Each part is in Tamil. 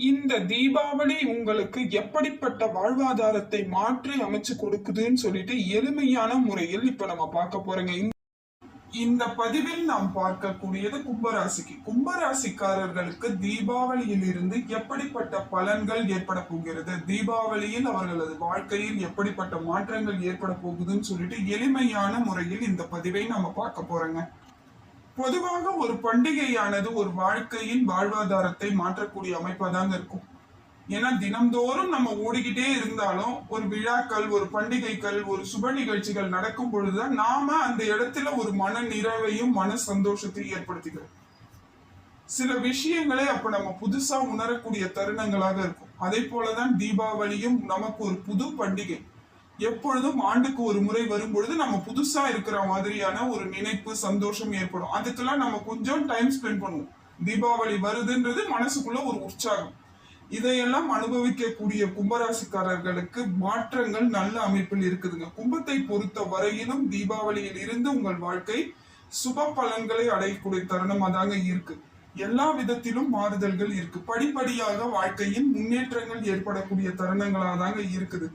இந்த தீபாவளி உங்களுக்கு எப்படிப்பட்ட வாழ்வாதாரத்தை மாற்றி அமைச்சு கொடுக்குதுன்னு சொல்லிட்டு எளிமையான முறையில் இப்ப நம்ம பார்க்க போறோங்க. இந்த- பதிவில் நாம் பார்க்கக்கூடியது கும்பராசிக்கு. கும்பராசிக்காரர்களுக்கு தீபாவளியில் இருந்து எப்படிப்பட்ட பலன்கள் ஏற்பட போகிறது? தீபாவளியில் அவர்களது வாழ்க்கையில் எப்படிப்பட்ட மாற்றங்கள் ஏற்பட போகுதுன்னு சொல்லிட்டு எளிமையான முறையில் இந்த பதிவை நம்ம பார்க்க போறோங்க. பொதுவாக ஒரு பண்டிகையானது ஒரு வாழ்க்கையின் வாழ்வாதாரத்தை மாற்றக்கூடிய அமைப்பா தாங்க இருக்கும். ஏன்னா தினம்தோறும் நம்ம ஓடிக்கிட்டே இருந்தாலும் ஒரு விழாக்கள் ஒரு பண்டிகைகள் ஒரு சுப நிகழ்ச்சிகள் நடக்கும் பொழுதுதான் நாம அந்த இடத்துல ஒரு மன நிறைவையும் மன சந்தோஷத்தையும் ஏற்படுத்திக்கிறோம். சில விஷயங்களை அப்ப நம்ம புதுசா உணரக்கூடிய தருணங்களாக இருக்கும். அதே போலதான் தீபாவளியும் நமக்கு ஒரு புது பண்டிகை. எப்பொழுதும் ஆண்டுக்கு ஒரு முறை வரும்பொழுது நம்ம புதுசா இருக்கிற மாதிரியான ஒரு நினைப்பு சந்தோஷம் ஏற்படும். அதுக்கெல்லாம் நம்ம கொஞ்சம் டைம் ஸ்பெண்ட் பண்ணுவோம். தீபாவளி வருதுன்றது மனசுக்குள்ள ஒரு உற்சாகம். இதையெல்லாம் அனுபவிக்கக்கூடிய கும்பராசிக்காரர்களுக்கு மாற்றங்கள் நல்ல அமைப்பில் இருக்குதுங்க. கும்பத்தை பொறுத்த வரையிலும் தீபாவளியில் இருந்து உங்கள் வாழ்க்கை சுப பலன்களை அடையக்கூடிய தருணமா தாங்க இருக்கு. எல்லா விதத்திலும் மாறுதல்கள் இருக்கு. படிப்படியாக வாழ்க்கையின் முன்னேற்றங்கள் ஏற்படக்கூடிய தருணங்களா தாங்க இருக்குது.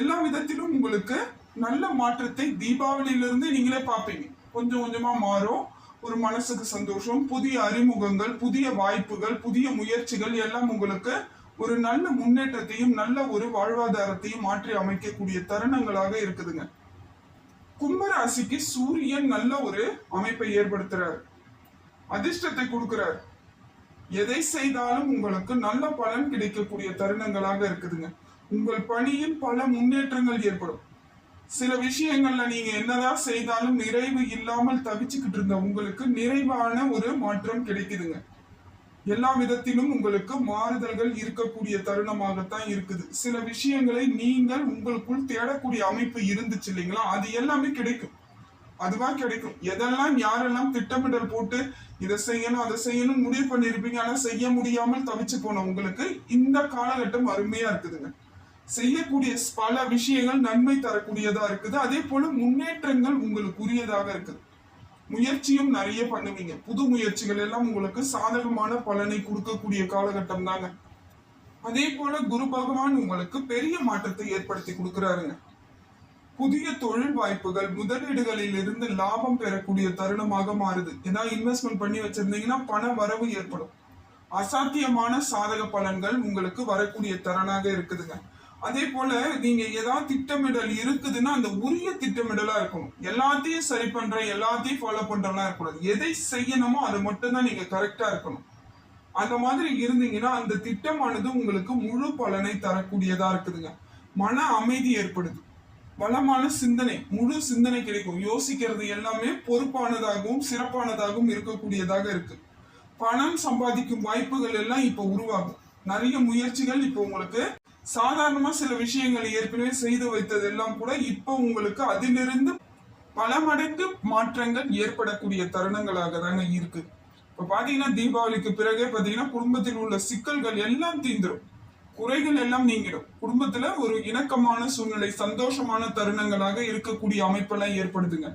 எல்லா விதத்திலும் உங்களுக்கு நல்ல மாற்றத்தை தீபாவளியிலிருந்து நீங்களே பார்ப்பீங்க. கொஞ்சம் கொஞ்சமாக மாறும். ஒரு மனசுக்கு சந்தோஷம் புதிய அறிமுகங்கள் புதிய வாய்ப்புகள் புதிய முயற்சிகள் எல்லாம் உங்களுக்கு ஒரு நல்ல முன்னேற்றத்தையும் நல்ல ஒரு வாழ்வாதாரத்தையும் மாற்றி அமைக்கக்கூடிய தருணங்களாக இருக்குதுங்க. கும்பராசிக்கு சூரியன் நல்ல ஒரு அமைப்பை ஏற்படுத்துறார். அதிர்ஷ்டத்தை கொடுக்கிறார். எதை செய்தாலும் உங்களுக்கு நல்ல பலன் கிடைக்கக்கூடிய தருணங்களாக இருக்குதுங்க. உங்கள் பணியில் பல முன்னேற்றங்கள் ஏற்படும். சில விஷயங்கள்ல நீங்க என்னதான் செய்தாலும் நிறைவு இல்லாமல் தவிச்சுக்கிட்டு இருந்த உங்களுக்கு நிறைவான ஒரு மாற்றம் கிடைக்குதுங்க. எல்லா விதத்திலும் உங்களுக்கு மாறுதல்கள் இருக்கக்கூடிய தருணமாகத்தான் இருக்குது. சில விஷயங்களை நீங்கள் உங்களுக்குள் தேடக்கூடிய அமைப்பு இருந்துச்சு இல்லைங்களா? அது எல்லாமே கிடைக்கும். அதுவா கிடைக்கும். எதெல்லாம் யாரெல்லாம் திட்டமிடல் போட்டு இதை செய்யணும் அதை செய்யணும் முடிவு பண்ணிருப்பீங்க ஆனா செய்ய முடியாமல் தவிச்சு போன உங்களுக்கு இந்த காலகட்டம் அருமையா இருக்குதுங்க. செய்யக்கூடிய பல விஷயங்கள் நன்மை தரக்கூடியதா இருக்குது. அதே போல முன்னேற்றங்கள் உங்களுக்கு உரியதாக இருக்குது. முயற்சியும் நிறைய பண்ணுவீங்க. புது முயற்சிகள் எல்லாம் உங்களுக்கு சாதகமான பலனை கொடுக்கக்கூடிய காலகட்டம் தாங்க. அதே போல குரு பகவான் உங்களுக்கு பெரிய மாற்றத்தை ஏற்படுத்தி கொடுக்கிறாருங்க. புதிய தொழில் வாய்ப்புகள் முதலீடுகளில் இருந்து லாபம் பெறக்கூடிய தருணமாக மாறுது. ஏதாவது இன்வெஸ்ட்மெண்ட் பண்ணி வச்சிருந்தீங்கன்னா பண வரவு ஏற்படும். அசாத்தியமான சாதக பலன்கள் உங்களுக்கு வரக்கூடிய தருணாக இருக்குதுங்க. அதே போல நீங்க ஏதாவது திட்டமிடல் இருக்குதுன்னா அந்த உரிய திட்டமிடலா இருக்கணும். எல்லாத்தையும் சரி பண்ற எல்லாத்தையும் ஃபாலோ பண்றலாம் இருக்கக்கூடாது. எதை செய்யணுமோ அது மட்டும்தான் நீங்க கரெக்டா இருக்கணும். அந்த மாதிரி இருந்தீங்கன்னா அந்த திட்டமானது உங்களுக்கு முழு பலனை தரக்கூடியதா இருக்குதுங்க. மன அமைதி ஏற்படுது. வளமான சிந்தனை முழு சிந்தனை கிடைக்கும். யோசிக்கிறது எல்லாமே பொறுப்பானதாகவும் சிறப்பானதாகவும் இருக்கக்கூடியதாக இருக்கு. பணம் சம்பாதிக்கும் வாய்ப்புகள் எல்லாம் இப்ப உருவாகும். நிறைய முயற்சிகள் இப்போ உங்களுக்கு சாதாரணமா சில விஷயங்களை ஏற்கனவே செய்து வைத்தது எல்லாம் கூட இப்போ உங்களுக்கு அதிலிருந்து பல மடங்கு மாற்றங்கள் ஏற்படக்கூடிய தருணங்களாக தாங்க இருக்கு. இப்போ பார்த்தீங்கன்னா தீபாவளிக்கு பிறகே பார்த்தீங்கன்னா குடும்பத்தில் உள்ள சிக்கல்கள் எல்லாம் தீந்துடும் குறைகள் எல்லாம் நீங்கிடும். குடும்பத்துல ஒரு இணக்கமான சூழ்நிலை சந்தோஷமான தருணங்களாக இருக்கக்கூடிய அமைப்பெல்லாம் ஏற்படுதுங்க.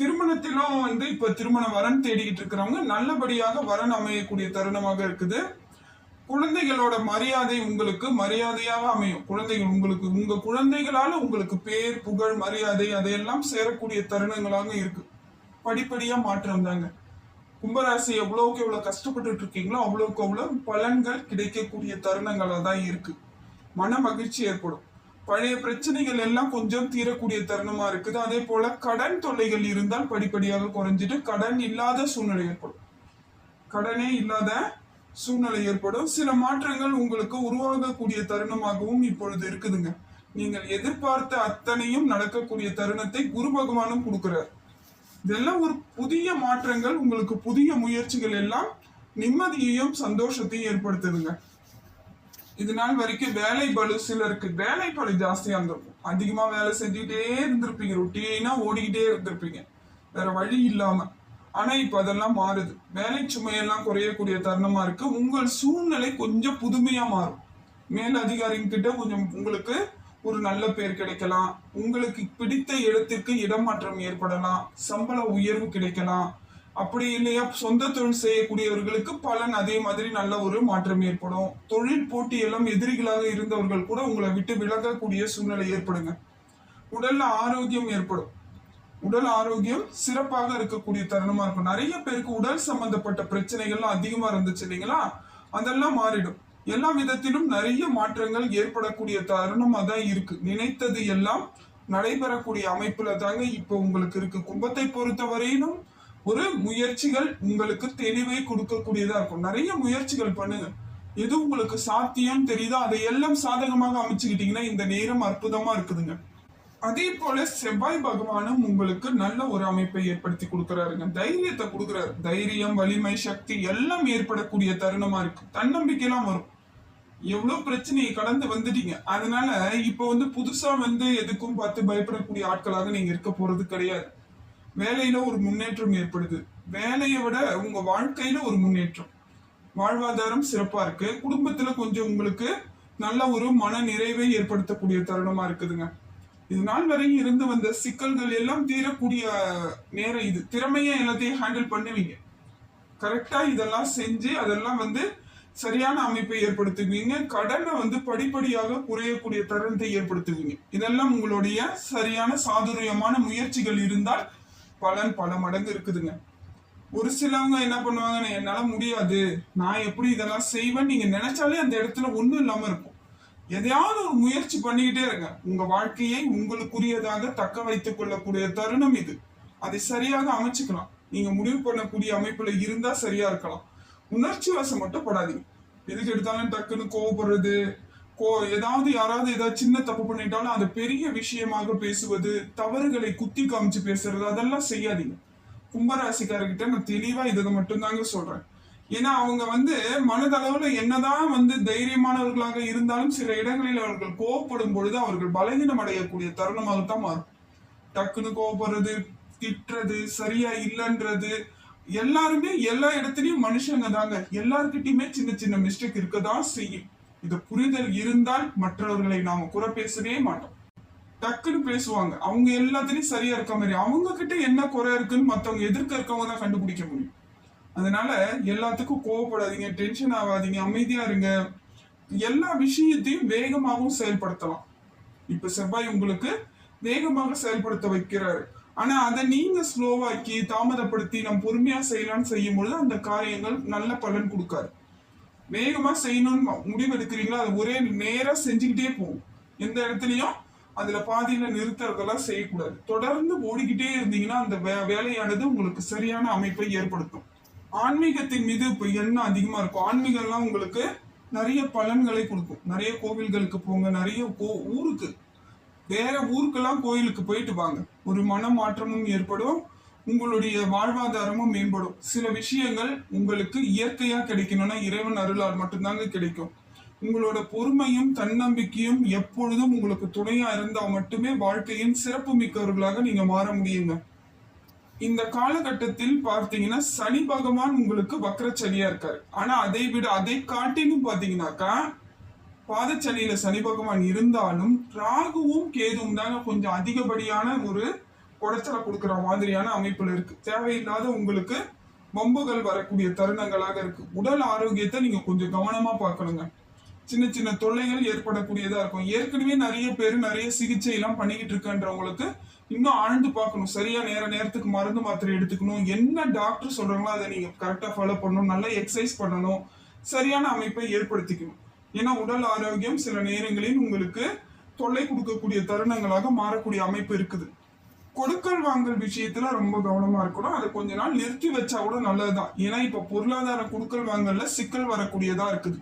திருமணத்திலும் வந்து இப்ப திருமண வரன் தேடிக்கிட்டு இருக்கிறவங்க நல்லபடியாக வரன் அமையக்கூடிய தருணமாக இருக்குது. குழந்தைகளோட மரியாதை உங்களுக்கு மரியாதையாக அமையும். குழந்தைகள் உங்களுக்கு உங்க குழந்தைகளால உங்களுக்கு பேர் புகழ் மரியாதை அதையெல்லாம் சேரக்கூடிய தருணங்களாக இருக்கு. படிப்படியா மாற்றம் தாங்க. கும்பராசி எவ்வளவுக்கு எவ்வளவு கஷ்டப்பட்டுட்டு இருக்கீங்களோ அவ்வளவுக்கு அவ்வளவு பலன்கள் கிடைக்கக்கூடிய தருணங்களா தான் இருக்கு. மன மகிழ்ச்சி ஏற்படும். பழைய பிரச்சனைகள் எல்லாம் கொஞ்சம் தீரக்கூடிய தருணமா இருக்குது. அதே போல கடன் தொல்லைகள் இருந்தால் படிப்படியாக குறைஞ்சிட்டு கடன் இல்லாத சூழ்நிலை ஏற்படும். கடனே இல்லாத சூழ்நிலை ஏற்படும். சில மாற்றங்கள் உங்களுக்கு உருவாகக்கூடிய தருணமாகவும் இப்பொழுது இருக்குதுங்க. நீங்கள் எதிர்பார்த்த அத்தனையும் நடக்கக்கூடிய தருணத்தை குரு பகவானும் கொடுக்கிறார். இதெல்லாம் ஒரு புதிய மாற்றங்கள் உங்களுக்கு புதிய முயற்சிகள் எல்லாம் நிம்மதியையும் சந்தோஷத்தையும் ஏற்படுத்துதுங்க. இது நாள் வரைக்கும் வேலை பலு சிலருக்கு வேலை பலு ஜாஸ்தியா இருந்திருக்கும். அதிகமா வேலை செஞ்சுக்கிட்டே இருந்திருப்பீங்க. ரொட்டீனா ஓடிக்கிட்டே இருந்திருப்பீங்க. வேற வழி இல்லாம. ஆனா இப்ப அதெல்லாம் மாறுது. வேலை சுமையெல்லாம் குறையக்கூடிய தருணமா இருக்கு. உங்கள் சூழ்நிலை கொஞ்சம் புதுமையா மாறும். மேல் அதிகாரிகிட்ட கொஞ்சம் உங்களுக்கு ஒரு நல்ல பேர் கிடைக்கலாம். உங்களுக்கு பிடித்த இடத்திற்கு இடமாற்றம் ஏற்படலாம். சம்பள உயர்வு கிடைக்கலாம். அப்படி இல்லையா? சொந்த தொழில் செய்யக்கூடியவர்களுக்கு பலன் அதே மாதிரி நல்ல ஒரு மாற்றம் ஏற்படும். தொழில் போட்டி எல்லாம் எதிரிகளாக இருந்தவர்கள் கூட உங்களை விட்டு விலகக்கூடிய சூழ்நிலை ஏற்படுங்க. உடல்ல ஆரோக்கியம் ஏற்படும். உடல் ஆரோக்கியம் சிறப்பாக இருக்கக்கூடிய தருணமா இருக்கும். நிறைய பேருக்கு உடல் சம்பந்தப்பட்ட பிரச்சனைகள்லாம் அதிகமா இருந்துச்சு இல்லைங்களா? அதெல்லாம் மாறிடும். எல்லா விதத்திலும் நிறைய மாற்றங்கள் ஏற்படக்கூடிய தருணமா தான் இருக்கு. நினைத்தது எல்லாம் நடைபெறக்கூடிய அமைப்புல தாங்க இப்போ உங்களுக்கு இருக்கு. கும்பத்தை பொறுத்தவரையிலும் ஒரு முயற்சிகள் உங்களுக்கு தெளிவை கொடுக்கக்கூடியதா இருக்கும். நிறைய முயற்சிகள் பண்ணுங்க. எது உங்களுக்கு சாத்தியம் தெரியுதோ அதை எல்லாம் சாதகமாக அமைச்சுக்கிட்டீங்கன்னா இந்த நேரம் அற்புதமா இருக்குதுங்க. அதே போல செவ்வாய் பகவானும் உங்களுக்கு நல்ல ஒரு அமைப்பை ஏற்படுத்தி கொடுக்குறாருங்க. தைரியத்தை கொடுக்குறாரு. தைரியம் வலிமை சக்தி எல்லாம் ஏற்படக்கூடிய தருணமா இருக்கு. தன்னம்பிக்கைலாம் வரும். எவ்வளவு பிரச்சனையை கடந்து வந்துட்டீங்க. அதனால இப்ப வந்து புதுசா வந்து எதுக்கும் பார்த்து பயப்படக்கூடிய ஆட்களாக நீங்க இருக்க போறது கிடையாது. வேலையில ஒரு முன்னேற்றம் ஏற்படுது. வேலையை விட உங்க வாழ்க்கையில ஒரு முன்னேற்றம். வாழ்வாதாரம் சிறப்பா இருக்கு. குடும்பத்துல கொஞ்சம் உங்களுக்கு நல்ல ஒரு மன நிறைவை ஏற்படுத்தக்கூடிய தருணமா இருக்குதுங்க. இது நாள் வரையும் இருந்து வந்த சிக்கல்கள் எல்லாம் தீரக்கூடிய நேரம் இது. திறமையா எல்லாத்தையும் ஹேண்டில் பண்ணுவீங்க. கரெக்டா இதெல்லாம் செஞ்சு அதெல்லாம் வந்து சரியான அமைப்பை ஏற்படுத்துவீங்க. கடனை வந்து படிப்படியாக குறையக்கூடிய தருணத்தை ஏற்படுத்துவீங்க. இதெல்லாம் உங்களுடைய சரியான சாதுரியமான முயற்சிகள் இருந்தால் பலன் பல மடங்கு இருக்குதுங்க. ஒரு சிலவங்க என்ன பண்ணுவாங்க என்னால முடியாது. நான் எப்படி இதெல்லாம் செய்வேன் நீங்க நினைச்சாலே அந்த இடத்துல ஒண்ணும் இல்லாம இருக்கும். எதையாவது ஒரு முயற்சி பண்ணிக்கிட்டே இருங்க. உங்க வாழ்க்கையை உங்களுக்குரியதாக தக்க வைத்துக் கொள்ளக்கூடிய தருணம் இது. அதை சரியாக அமைச்சுக்கலாம். நீங்க முடிவு பண்ணக்கூடிய அமைப்புல இருந்தா சரியா இருக்கலாம். உணர்ச்சி வசம் மட்டும் படாதீங்க. எதுக்கு எடுத்தாலும் டக்குன்னு கோவப்படுறது கோ ஏதாவது யாராவது ஏதாவது சின்ன தப்பு பண்ணிட்டாலும் அதை பெரிய விஷயமாக பேசுவது தவறுகளை குத்தி காமிச்சு பேசுறது அதெல்லாம் செய்யாதீங்க. கும்பராசிக்காரர்கிட்ட நான் தெளிவா இதை மட்டும்தாங்க சொல்றேன். ஏன்னா அவங்க வந்து மனதளவுல என்னதான் வந்து தைரியமானவர்களாக இருந்தாலும் சில இடங்களில் அவர்கள் கோவப்படும் பொழுது அவர்கள் பலகீனம் அடையக்கூடிய தருணமாகத்தான் மாறும். டக்குன்னு கோவப்படுறது திட்டுறது சரியா இல்லைன்றது எல்லாருமே எல்லா இடத்துலயும் மனுஷங்க தாங்க. எல்லார்கிட்டயுமே சின்ன சின்ன மிஸ்டேக் இருக்கதான் செய்யும். இது புரிதல் இருந்தால் மற்றவர்களை நாம குறை பேசவே மாட்டோம். டக்குன்னு பேசுவாங்க. அவங்க எல்லாத்துலயும் சரியா இருக்க மாதிரி. அவங்க கிட்ட என்ன குறை இருக்குன்னு மத்தவங்க எதிர்க்க இருக்கவங்க தான் கண்டுபிடிக்க முடியும். அதனால எல்லாத்துக்கும் கோவப்படாதீங்க டென்ஷன் ஆகாதீங்க அமைதியா இருங்க. எல்லா விஷயத்தையும் வேகமாகவும் செயல்படுத்தலாம். இப்ப செவ்வாய் உங்களுக்கு வேகமாக செயல்படுத்த வைக்கிறாரு. ஆனா அதை நீங்க ஸ்லோவாக்கி தாமதப்படுத்தி நம்ம பொறுமையா செய்யலாம்னு செய்யும் பொழுது அந்த காரியங்கள் நல்ல பலன் கொடுக்காது. வேகமா செய்யணும்னு முடிவு எடுக்கிறீங்களோ அதை ஒரே நேரா செஞ்சுக்கிட்டே போகும். எந்த இடத்துலயும் அதுல பாதியில நிறுத்துறதெல்லாம் செய்யக்கூடாது. தொடர்ந்து ஓடிக்கிட்டே இருந்தீங்கன்னா அந்த வே- வேலையானது உங்களுக்கு சரியான அமைப்பை ஏற்படுத்தும். ஆன்மீகத்தின் மீது இப்போ எண்ணம் அதிகமாக இருக்கும். ஆன்மீகம்லாம் உங்களுக்கு நிறைய பலன்களை கொடுக்கும். நிறைய கோவில்களுக்கு போங்க நிறைய கோ- ஊருக்கு. வேற ஊருக்கெல்லாம் கோயிலுக்கு போயிட்டு வாங்க. ஒரு மன மாற்றமும் ஏற்படும். உங்களுடைய வாழ்வாதாரமும் மேம்படும். சில விஷயங்கள் உங்களுக்கு இயற்கையாக கிடைக்கணும்னா இறைவன் அருளால் மட்டும்தாங்க கிடைக்கும். உங்களோட பொறுமையும் தன்னம்பிக்கையும் எப்பொழுதும் உங்களுக்கு துணையா இருந்தால் மட்டுமே வாழ்க்கையின் சிறப்பு மிக்கவர்களாக நீங்க மாற முடியுங்க. இந்த காலகட்டத்தில் பார்த்தீங்கன்னா சனி பகவான் உங்களுக்கு வக்கரச்சனியா இருக்காரு. ஆனா அதை விட அதை காட்டிலும் பாத்தீங்கன்னாக்கா பாதச்சனியில சனி பகவான் இருந்தாலும் ராகுவும் கேதுவும் தாங்க கொஞ்சம் அதிகப்படியான ஒரு குடைச்சலை கொடுக்குற மாதிரியான அமைப்புல இருக்கு. தேவையில்லாத உங்களுக்கு வம்புகள் வரக்கூடிய தருணங்களாக இருக்கு. உடல் ஆரோக்கியத்தை நீங்க கொஞ்சம் கவனமா பார்க்கணுங்க. சின்ன சின்ன தொல்லைகள் ஏற்படக்கூடியதா இருக்கும். ஏற்கனவே நிறைய பேர் நிறைய சிகிச்சை எல்லாம் பண்ணிக்கிட்டு இருக்கன்றவங்களுக்கு இன்னும் ஆழ்ந்து பார்க்கணும். சரியா நேர நேரத்துக்கு மருந்து மாத்திரை எடுத்துக்கணும். என்ன டாக்டர் சொல்றாங்களோ அதை நீங்க கரெக்டா ஃபாலோ பண்ணணும். நல்லா எக்ஸசைஸ் பண்ணணும். சரியான அமைப்பை ஏற்படுத்திக்கணும். ஏன்னா உடல் ஆரோக்கியம் சில நேரங்களில் உங்களுக்கு தொல்லை கொடுக்கக்கூடிய தருணங்களாக மாறக்கூடிய அமைப்பு இருக்குது. கொடுக்கல் வாங்கல் விஷயத்துல ரொம்ப கவனமா இருக்கணும். அதை கொஞ்ச நாள் நிறுத்தி வச்சா கூட நல்லதுதான். ஏன்னா இப்ப பொருளாதார கொடுக்கல் வாங்கல்ல சிக்கல் வரக்கூடியதா இருக்குது.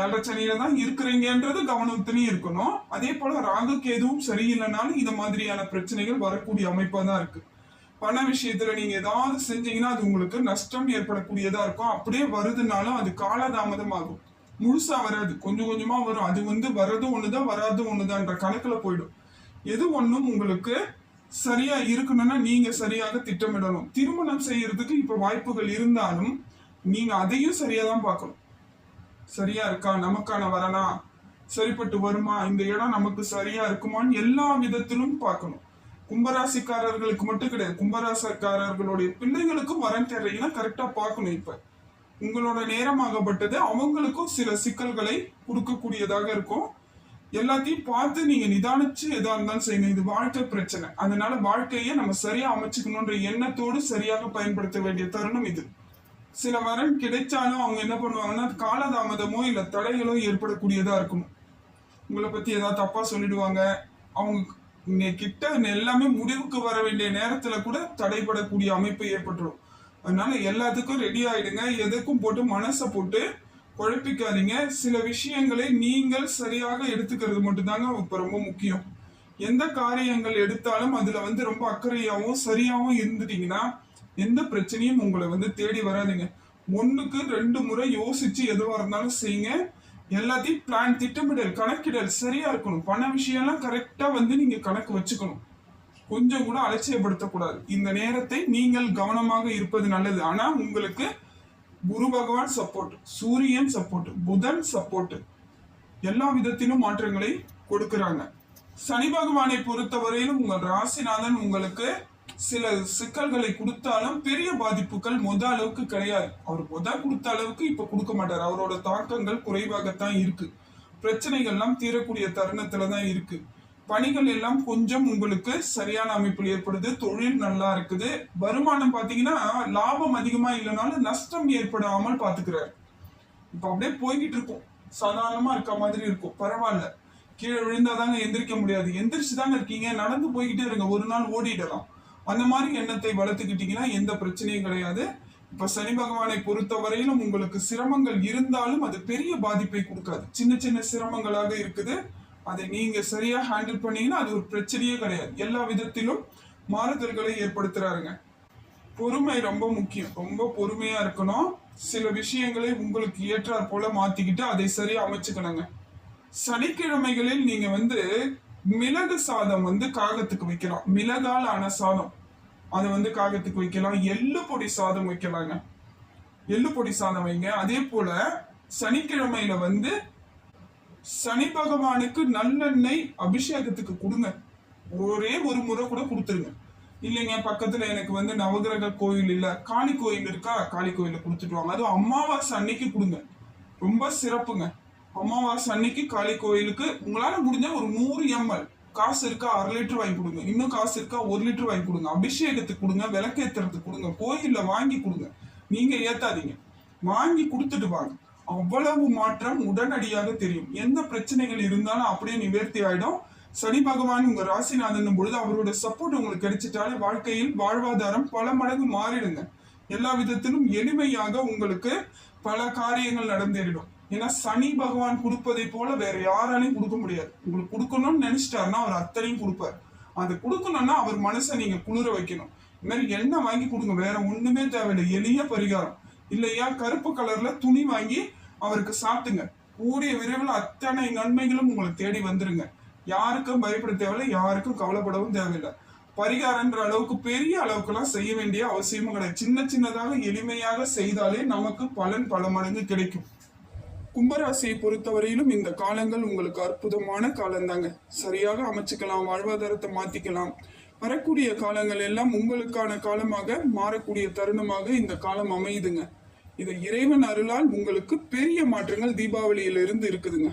ஏழரை சனியில தான் இருக்கிறீங்கன்றது கவனத்திலையும் இருக்கணும். அதே போல ராகு கேதுவும் சரியில்லைனாலும் இந்த மாதிரியான பிரச்சனைகள் வரக்கூடிய அமைப்பா தான் இருக்கு. பண விஷயத்துல நீங்க ஏதாவது செஞ்சீங்கன்னா அது உங்களுக்கு நஷ்டம் ஏற்படக்கூடியதா இருக்கும். அப்படியே வருதுனாலும் அது காலதாமதம் ஆகும். முழுசா வராது. கொஞ்சம் கொஞ்சமா வரும். அது வந்து வர்றதும் ஒண்ணுதான் வராதும் ஒண்ணுதான்ற கணக்குல போயிடும். எது ஒண்ணும் உங்களுக்கு சரியா இருக்கணும்னா நீங்க சரியாக திட்டமிடணும். திருமணம் செய்யறதுக்கு இப்ப வாய்ப்புகள் இருந்தாலும் நீங்க அதையும் சரியா தான் பார்க்கணும். சரியா இருக்கா? நமக்கான வரனா சரிப்பட்டு வருமா? இந்த இடம் நமக்கு சரியா இருக்குமான்னு எல்லா விதத்திலும் பார்க்கணும். கும்பராசிக்காரர்களுக்கு மட்டும் கிடையாது. கும்பராசிக்காரர்களுடைய பிள்ளைகளுக்கும் வரன் தேவைன்னா கரெக்டா பார்க்கணும் இப்ப. உங்களோட நேரமாகப்பட்டது அவங்களுக்கும் சில சிக்கல்களை கொடுக்கக்கூடியதாக இருக்கும். எல்லாத்தையும் பார்த்து நீங்க நிதானிச்சு எதா இருந்தாலும் செய்யணும் இது வாழ்க்கை பிரச்சனை. அதனால வாழ்க்கையை நம்ம சரியா அமைச்சுக்கணுன்ற எண்ணத்தோடு சரியாக பயன்படுத்த வேண்டிய தருணம் இது. சில மரம் கிடைச்சாலும் அவங்க என்ன பண்ணுவாங்கன்னா காலதாமதமோ இல்லை தடைகளோ ஏற்படக்கூடியதாக இருக்கணும் உங்களை பற்றி ஏதாவது தப்பாக சொல்லிடுவாங்க. அவங்க கிட்ட எல்லாமே முடிவுக்கு வர வேண்டிய நேரத்தில் கூட தடைபடக்கூடிய அமைப்பு ஏற்பட்டுரும். அதனால எல்லாத்துக்கும் ரெடி ஆயிடுங்க. எதுக்கும் போட்டு மனசை போட்டு குழப்பிக்காதீங்க. சில விஷயங்களை நீங்கள் சரியாக எடுத்துக்கிறது மட்டும்தாங்க இப்போ ரொம்ப முக்கியம். எந்த காரியங்கள் எடுத்தாலும் அதில் வந்து ரொம்ப அக்கறையாகவும் சரியாகவும் இருந்துட்டீங்கன்னா எந்த பிரச்சனையும் உங்களை வந்து தேடி வராதுங்க. ஒன்றுக்கு ரெண்டு முறை யோசிச்சு எதுவாக இருந்தாலும் செய்யுங்க. எல்லாத்தையும் பிளான் திட்டமிடல் கணக்கிடல் சரியா இருக்கணும். பண விஷயம்லாம் கரெக்டா வந்து நீங்க கணக்கு வச்சுக்கணும். கொஞ்சம் கூட அலட்சியப்படுத்தக்கூடாது. இந்த நேரத்தை நீங்கள் கவனமாக இருப்பது நல்லது. ஆனா உங்களுக்கு குரு பகவான் சப்போர்ட் சூரியன் சப்போர்ட் புதன் சப்போர்ட் எல்லா விதத்திலும் மாற்றங்களை கொடுக்குறாங்க. சனி பகவானை பொறுத்தவரையிலும் உங்கள் ராசிநாதன் உங்களுக்கு சில சிக்கல்களை கொடுத்தாலும் பெரிய பாதிப்புகள் மொத அளவுக்கு கிடையாது. அவர் மொத கொடுத்த அளவுக்கு இப்ப கொடுக்க மாட்டார். அவரோட தாக்கங்கள் குறைவாகத்தான் இருக்கு. பிரச்சனைகள்லாம் தீரக்கூடிய தருணத்துல தான் இருக்கு. பணிகள் எல்லாம் கொஞ்சம் உங்களுக்கு சரியான அமைப்பில் ஏற்படுது. தொழில் நல்லா இருக்குது. வருமானம் பாத்தீங்கன்னா லாபம் அதிகமா இல்லைனாலும் நஷ்டம் ஏற்படாமல் பாத்துக்கிறார். இப்ப அப்படியே போய்கிட்டு இருக்கும். சாதாரணமா இருக்க மாதிரி இருக்கும். பரவாயில்ல. கீழே விழுந்தாதாங்க எந்திரிக்க முடியாது. எந்திரிச்சு தாங்க இருக்கீங்க. நடந்து போய்கிட்டே இருங்க. ஒரு நாள் ஓடிடலாம். அந்த மாதிரி எண்ணத்தை வளர்த்துக்கிட்டீங்கன்னா எந்த பிரச்சனையும் கிடையாது. இப்ப சனி பகவானை பொறுத்தவரையிலும் உங்களுக்கு சிரமங்கள் இருந்தாலும் அது பெரிய பாதிப்பை கொடுக்காது. சின்ன சின்ன சிரமங்களாக இருக்குது. அதை நீங்க சரியா ஹேண்டில் பண்ணீங்கன்னா அது ஒரு பிரச்சனையே கிடையாது. எல்லா விதத்திலும் மாறுதல்களை ஏற்படுத்துறாருங்க. பொறுமை ரொம்ப முக்கியம். ரொம்ப பொறுமையா இருக்கணும். சில விஷயங்களை உங்களுக்கு ஏற்றாற் போல மாத்திக்கிட்டு அதை சரியா அமைச்சுக்கணுங்க. சனிக்கிழமைகளில் நீங்க வந்து மிளகு சாதம் வந்து காகத்துக்கு வைக்கலாம். மிளகால் ஆன சாதம் அதை வந்து காகத்துக்கு வைக்கலாம். எள்ளு பொடி சாதம் வைக்கலாங்க. எள்ளு பொடி சாதம் வைங்க. அதே போல சனிக்கிழமையில வந்து சனி பகவானுக்கு நல்லெண்ணெய் அபிஷேகத்துக்கு கொடுங்க. ஒரே ஒரு முறை கூட கொடுத்துருங்க. இல்லைங்க பக்கத்துல எனக்கு வந்து நவகிரக கோயில் இல்ல. காளி கோயில் இருக்கா? காளி கோயில கொடுத்துட்டு வாங்க. அதுவும் அமாவாசை அன்னைக்கு கொடுங்க. ரொம்ப சிறப்புங்க. அமாவாசை அன்னைக்கு காளி கோயிலுக்கு உங்களால முடிஞ்ச ஒரு நூறு எம்எல் காசு இருக்கா அரை லிட்டர் வாங்கி கொடுங்க. இன்னும் காசு இருக்கா ஒரு லிட்டர் வாங்கி கொடுங்க. அபிஷேகத்துக்கு கொடுங்க விளக்கேத்துறதுக்கு கொடுங்க கோயில்ல வாங்கி கொடுங்க. நீங்க ஏத்தாதீங்க. வாங்கி கொடுத்துட்டு வாங்க. அவ்வளவு மாற்றம் உடனடியாக தெரியும். எந்த பிரச்சனைகள் இருந்தாலும் அப்படியே நிவர்த்தி ஆயிடும். சனி பகவான் உங்க ராசிநாதன் பொழுது அவரோட சப்போர்ட் உங்களுக்கு கிடைச்சிட்டாலே வாழ்க்கையில் வாழ்வாதாரம் பல மடங்கு மாறிடுங்க. எல்லா விதத்திலும் எளிமையாக உங்களுக்கு பல காரியங்கள் நடந்தேறிடும். ஏன்னா சனி பகவான் கொடுப்பதை போல வேற யாராலையும் கொடுக்க முடியாது. உங்களுக்கு கொடுக்கணும்னு நினைச்சிட்டாருன்னா அவர் அத்தனையும் கொடுப்பார். அதை கொடுக்கணும்னா அவர் மனசை நீங்க குளிர வைக்கணும். இந்த மாதிரி எண்ணெய் வாங்கி கொடுங்க. வேற ஒண்ணுமே தேவையில்லை. எளிய பரிகாரம். இல்லையா? கருப்பு கலர்ல துணி வாங்கி அவருக்கு சாப்பிட்டுங்க கூடிய விரைவில் அத்தனை நன்மைகளும் உங்களை தேடி வந்துருங்க. யாருக்கும் பயப்பட தேவையில்லை. யாருக்கும் கவலைப்படவும் தேவையில்லை. பரிகாரன்ற அளவுக்கு பெரிய அளவுக்குலாம் செய்ய வேண்டிய அவசியமும் கிடையாது. சின்ன சின்னதாக எளிமையாக செய்தாலே நமக்கு பலன் பல மடங்கு கிடைக்கும். கும்பராசியை பொறுத்தவரையிலும் இந்த காலங்கள் உங்களுக்கு அற்புதமான காலந்தாங்க. சரியாக அமைச்சுக்கலாம் வாழ்வாதாரத்தை மாத்திக்கலாம். வரக்கூடிய காலங்கள் எல்லாம் உங்களுக்கான காலமாக மாறக்கூடிய தருணமாக இந்த காலம் அமையுதுங்க. இது இறைவன் அருளால் உங்களுக்கு பெரிய மாற்றங்கள் தீபாவளியிலிருந்து இருக்குதுங்க.